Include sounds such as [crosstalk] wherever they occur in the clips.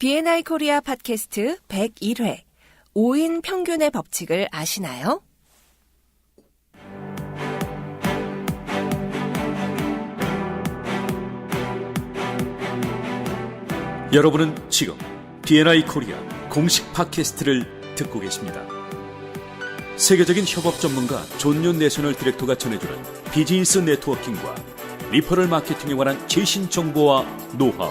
B&I 코리아 팟캐스트 101회 5인 평균의 법칙을 아시나요? 여러분은 지금 B&I 코리아 공식 팟캐스트를 듣고 계십니다. 세계적인 협업 전문가 존윤 내셔널 디렉터가 전해주는 비즈니스 네트워킹과 리퍼럴 마케팅에 관한 최신 정보와 노하우.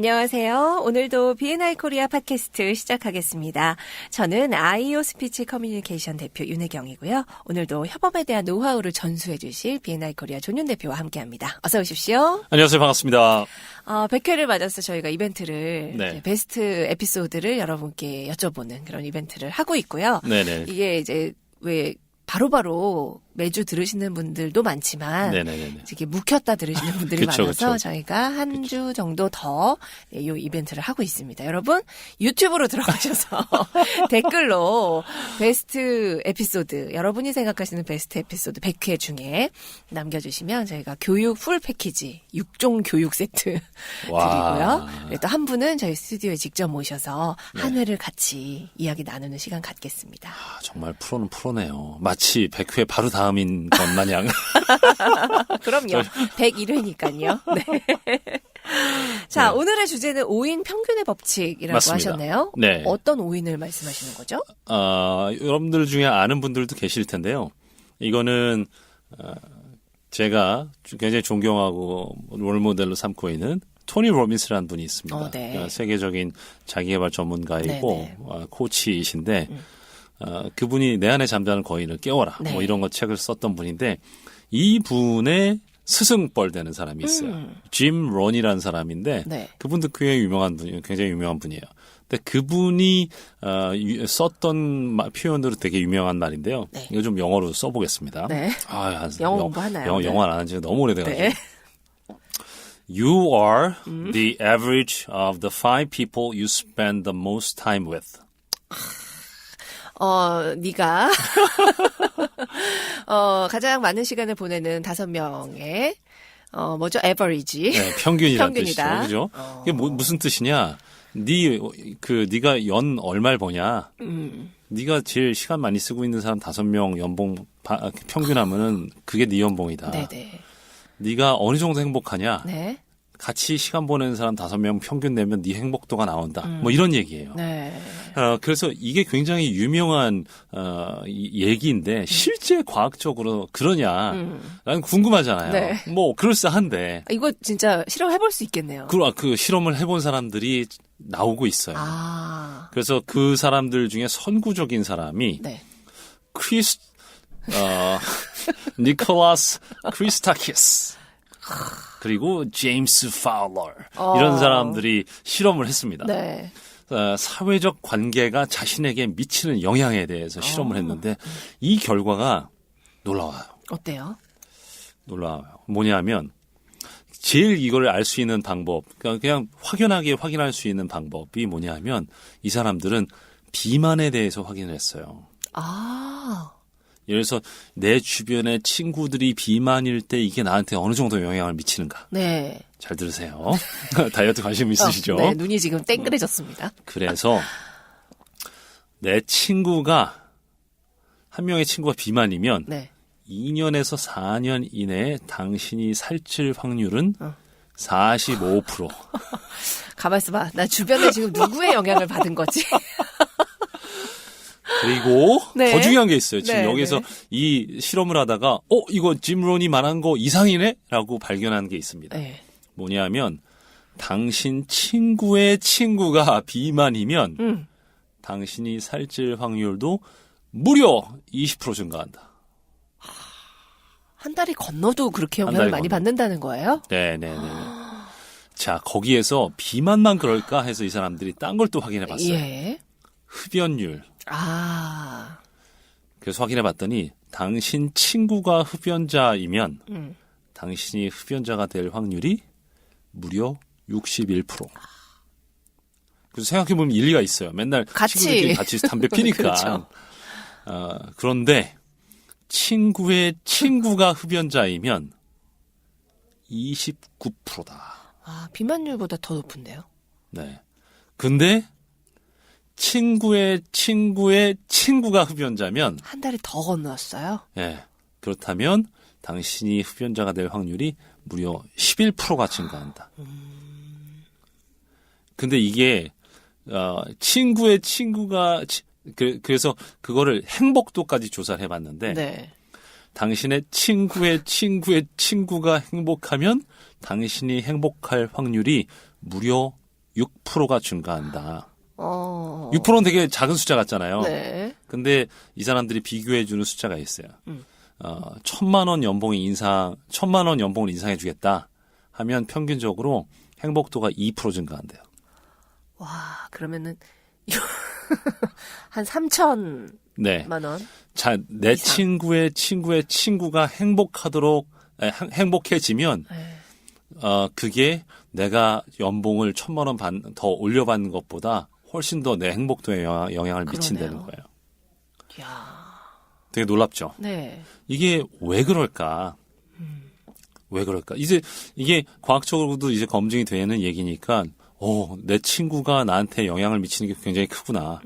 안녕하세요. 오늘도 B&I 코리아 팟캐스트 시작하겠습니다. 저는 아이오 스피치 커뮤니케이션 대표 윤혜경이고요. 오늘도 협업에 대한 노하우를 전수해 주실 B&I 코리아 존윤 대표와 함께 합니다. 어서 오십시오. 안녕하세요. 반갑습니다. 어, 100회를 맞아서 저희가 이벤트를 네. 베스트 에피소드를 여러분께 여쭤보는 그런 이벤트를 하고 있고요. 네네. 이게 이제 왜 바로 바로 매주 들으시는 분들도 많지만 네네네. 이렇게 묵혔다 들으시는 분들이 그쵸, 많아서 그쵸. 저희가 한 주 정도 더 이 이벤트를 하고 있습니다. 여러분 유튜브로 들어가셔서 [laughs] 댓글로 베스트 에피소드 여러분이 생각하시는 베스트 에피소드 100회 중에 남겨주시면 저희가 교육 풀 패키지 6종 교육 세트 [laughs] 와. 드리고요. 또 한 분은 저희 스튜디오에 직접 모셔서 네. 한 회를 같이 이야기 나누는 시간 갖겠습니다. 아, 정말 프로는 프로네요. 마치 100회 바로 다음인 것 마냥. [laughs] 그럼요. 101회니까요. [laughs] 네. 자, 오늘의 주제는 5인 평균의 법칙이라고 맞습니다. 하셨네요. 네. 어떤 5인을 말씀하시는 거죠? 아, 여러분들 중에 아는 분들도 계실 텐데요. 이거는 어, 제가 굉장히 존경하고 롤모델로 삼고 있는 토니 로빈스라는 분이 있습니다. 어, 네. 어, 세계적인 자기개발 전문가이고 네, 네. 어, 코치이신데 어, 그분이 내 안에 잠자는 거인을 깨워라 네. 뭐 이런 거 책을 썼던 분인데 이 분의 스승뻘 되는 사람이 있어요. 음. 짐 론이라는 사람인데 네. 그분도 굉장히 유명한 분이 굉장히 유명한 분이에요. 근데 그분이 어, 유- 썼던 마- 표현으로 되게 유명한 말인데요. 네. 이거 좀 영어로 써보겠습니다. 네. 아, 한- 영어 영- 공부하나요? 영어, 네. 영어 안한 지가 너무 오래돼가지고. 네. You are 음. the average of the five people you spend the most time with. 어, 네가 [laughs] 어, 가장 많은 시간을 보내는 다섯 명의 어, 뭐죠? 에버리지. 네, 평균이라는 평균이다. 뜻이죠. 그죠? 어. 이게 뭐, 무슨 뜻이냐? 네, 그, 네가 연 얼마를 버냐? 음. 네가 제일 시간 많이 쓰고 있는 사람 다섯 명 연봉 바- 평균하면은 그게 네 연봉이다. 네, 네. 네가 어느 정도 행복하냐? 네. 같이 시간 보내는 사람 다섯 명 평균 내면 네 행복도가 나온다. 뭐 이런 얘기예요. 음. 네. 어, 그래서 이게 굉장히 유명한 어, 이 얘기인데 실제 과학적으로 그러냐? 라는 궁금하잖아요. 음. 네. 뭐 그럴싸한데 아, 이거 진짜 실험해 볼 수 있겠네요. 그, 그 실험을 해본 사람들이 나오고 있어요. 아. 그래서 그 사람들 중에 선구적인 사람이 네. 크리스 어, [laughs] 니콜라스 크리스타키스 그리고 제임스 파울러 어. 이런 사람들이 실험을 했습니다. 네. 어, 사회적 관계가 자신에게 미치는 영향에 대해서 실험을 했는데 이 결과가 놀라워요. 어때요? 놀라워요. 뭐냐면 제일 이걸 알 수 있는 방법, 그러니까 그냥 확연하게 확인할 수 있는 방법이 뭐냐면 이 사람들은 비만에 대해서 확인을 했어요. 아. 예를 들어서 내 주변의 친구들이 비만일 때 이게 나한테 어느 정도 영향을 미치는가. 네. 잘 들으세요. [laughs] 다이어트 관심 있으시죠? 어, 네, 눈이 지금 땡그레졌습니다. 그래서 내 친구가 한 명의 친구가 비만이면 네. 2년에서 4년 이내에 당신이 살찔 확률은 어. 45%. 가만 있어봐. 나 주변에 지금 누구의 영향을 받은 거지? [laughs] 그리고 [laughs] 네. 더 중요한 게 있어요. 지금 네, 여기서 네. 이 실험을 하다가 어 이거 짐론이 말한 거 이상이네라고 발견한 게 있습니다. 네. 뭐냐면 당신 친구의 친구가 비만이면 음. 당신이 살찔 확률도 무려 20% 증가한다. 한 달이 건너도 그렇게 한 영향을 많이 건너. 받는다는 거예요? 네네네. 자 거기에서 비만만 그럴까 해서 이 사람들이 딴 걸 또 확인해 봤어요. 예. 흡연율. 아. 그래서 확인해 봤더니 당신 친구가 흡연자이면 음. 당신이 흡연자가 될 확률이 무려 61%. 그래서 생각해 보면 일리가 있어요. 맨날 같이. 친구들끼리 같이 담배 [laughs] 피니까. 그렇죠. 어, 그런데 친구의 친구가 흡연자이면 29%다. 아, 비만율보다 더 높은데요? 네. 근데 친구의 친구의 친구가 흡연자면 한 달에 더 건너왔어요? 예. 그렇다면 당신이 흡연자가 될 확률이 무려 11%가 증가한다. 근데 이게 어 친구의 친구가 치- 그, 그래서 그거를 행복도까지 조사를 해봤는데 네. 당신의 친구의 친구의 친구가 행복하면 당신이 행복할 확률이 무려 6%가 증가한다. 어. 6%는 되게 작은 숫자 같잖아요. 네. 근데 이 사람들이 비교해 주는 숫자가 있어요. 음. 어, 천만 원 연봉이 인상, 천만 원 연봉을 인상해 주겠다 하면 평균적으로 행복도가 2% 증가한대요. 와, 그러면은, [laughs] 한 3천만 네. 원? 자, 내 이상. 친구의 친구의 친구가 행복하도록, 에, 행- 행복해지면, 네. 어, 그게 내가 연봉을 천만 원 받, 더 올려받는 것보다 훨씬 더 내 행복도에 영향, 영향을 미친다는. 거예요. 이야. 되게 놀랍죠? 네. 이게 왜 그럴까? 왜 그럴까? 이제 이게 과학적으로도 이제 검증이 되는 얘기니까, 어, 내 친구가 나한테 영향을 미치는 게 굉장히 크구나.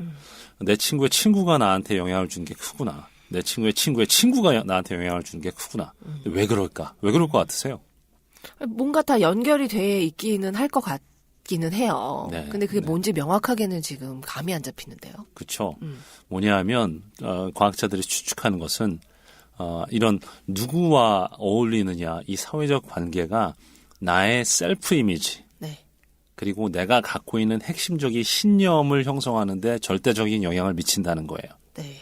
내 친구의 친구가 나한테 영향을 주는 게 크구나. 내 친구의 친구의 친구가 나한테 영향을 주는 게 크구나. 근데 왜 그럴까? 왜 그럴 것 같으세요? 뭔가 다 연결이 돼 있기는 할 것 같 기는 해요. 네, 근데 그게 네. 뭔지 명확하게는 지금 감이 안 잡히는데요. 그쵸? 음. 뭐냐 하면, 어, 과학자들이 추측하는 것은, 어, 이런 누구와 어울리느냐, 이 사회적 관계가 나의 셀프 이미지, 네. 그리고 내가 갖고 있는 핵심적인 신념을 형성하는데 절대적인 영향을 미친다는 거예요. 네.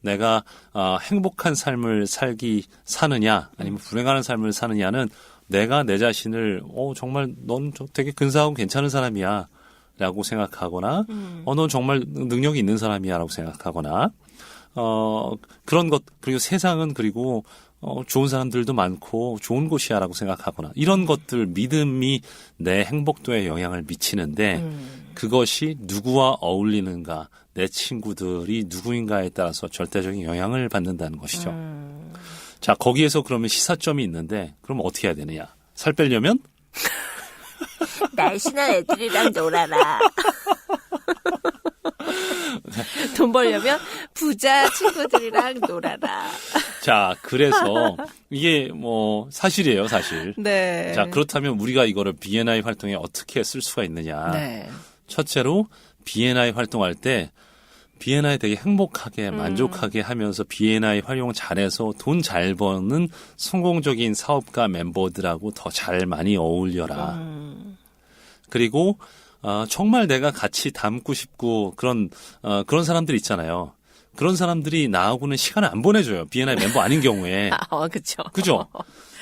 내가 어, 행복한 삶을 살기 사느냐 아니면 불행하는 삶을 사느냐는 내가 내 자신을 어 정말 넌 저- 되게 근사하고 괜찮은 사람이야 라고 생각하거나 어넌 정말 능력이 있는 사람이야 라고 생각하거나 어 그런 것 그리고 세상은 그리고 어 좋은 사람들도 많고 좋은 곳이야 라고 생각하거나 이런 것들 믿음이 내 행복도에 영향을 미치는데 음. 그것이 누구와 어울리는가 내 친구들이 누구인가에 따라서 절대적인 영향을 받는다는 것이죠. 음. 자 거기에서 그러면 시사점이 있는데 그럼 어떻게 해야 되느냐? 살 빼려면 [laughs] 날씬한 애들이랑 놀아라. [laughs] 돈 벌려면 부자 친구들이랑 놀아라. 자 그래서 이게 뭐 사실이에요 사실. 네. 자 그렇다면 우리가 이거를 B&I 활동에 어떻게 쓸 수가 있느냐? 네. 첫째로 B&I 활동할 때 B&I 되게 행복하게 음. 만족하게 하면서 B&I 활용 잘해서 돈 잘 버는 성공적인 사업가 멤버들하고 더 잘 많이 어울려라. 음. 그리고 어, 정말 내가 같이 닮고 싶고 그런 어, 그런 사람들 있잖아요. 그런 사람들이 나하고는 시간을 안 보내줘요. B&I 멤버 아닌 경우에. [laughs] 아, 어, 그쵸. 그죠?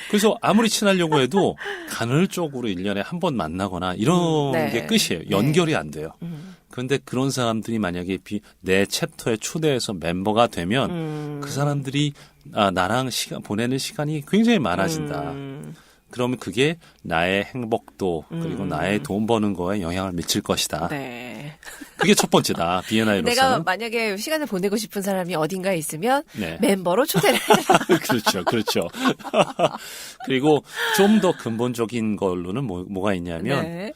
그래서 아무리 친하려고 해도 간헐적으로 1년에 한 번 만나거나 이런 음, 네. 게 끝이에요. 네. 연결이 안 돼요. 음. 그런데 그런 사람들이 만약에 비, 내 챕터에 초대해서 멤버가 되면 음. 그 사람들이 아, 나랑 시간 보내는 시간이 굉장히 많아진다. 음. 그러면 그게 나의 행복도 그리고 음. 나의 돈 버는 거에 영향을 미칠 것이다. 네. 그게 첫 번째다. 내가 B&I로서는. 만약에 시간을 보내고 싶은 사람이 어딘가에 있으면 네. 멤버로 초대를. [laughs] 그렇죠, 그렇죠. [laughs] 그리고 좀 더 근본적인 걸로는 뭐, 뭐가 있냐면 네.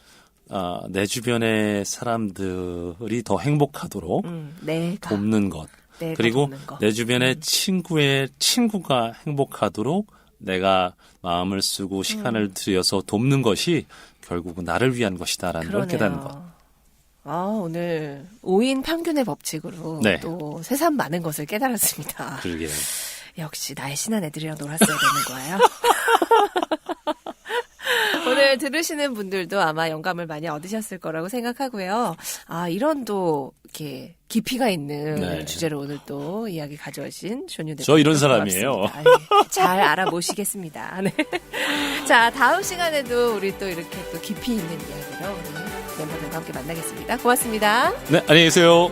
아, 내 주변의 사람들이 더 행복하도록 음, 내가, 돕는 것. 그리고 돕는 거. 내 주변의 친구의 친구가 행복하도록 내가 마음을 쓰고 시간을 들여서 돕는 것이 결국은 나를 위한 것이다라는 걸 깨닫는 것. 아, 오늘 5인 평균의 법칙으로 네. 또 새삼 많은 것을 깨달았습니다. 그러게요. 역시 날씬한 애들이랑 놀았어야 되는 거예요. [laughs] 오늘 들으시는 분들도 아마 영감을 많이 얻으셨을 거라고 생각하고요. 아, 이런 또 이렇게 깊이가 있는 네. 주제로 오늘 또 이야기 가져오신 조뉴 대표. 저 이런 사람이에요. 잘 알아보시겠습니다. [laughs] 네. 자, 다음 시간에도 우리 또 이렇게 또 깊이 있는 이야기로 우리 멤버들과 함께 만나겠습니다. 고맙습니다. 네, 안녕히 계세요.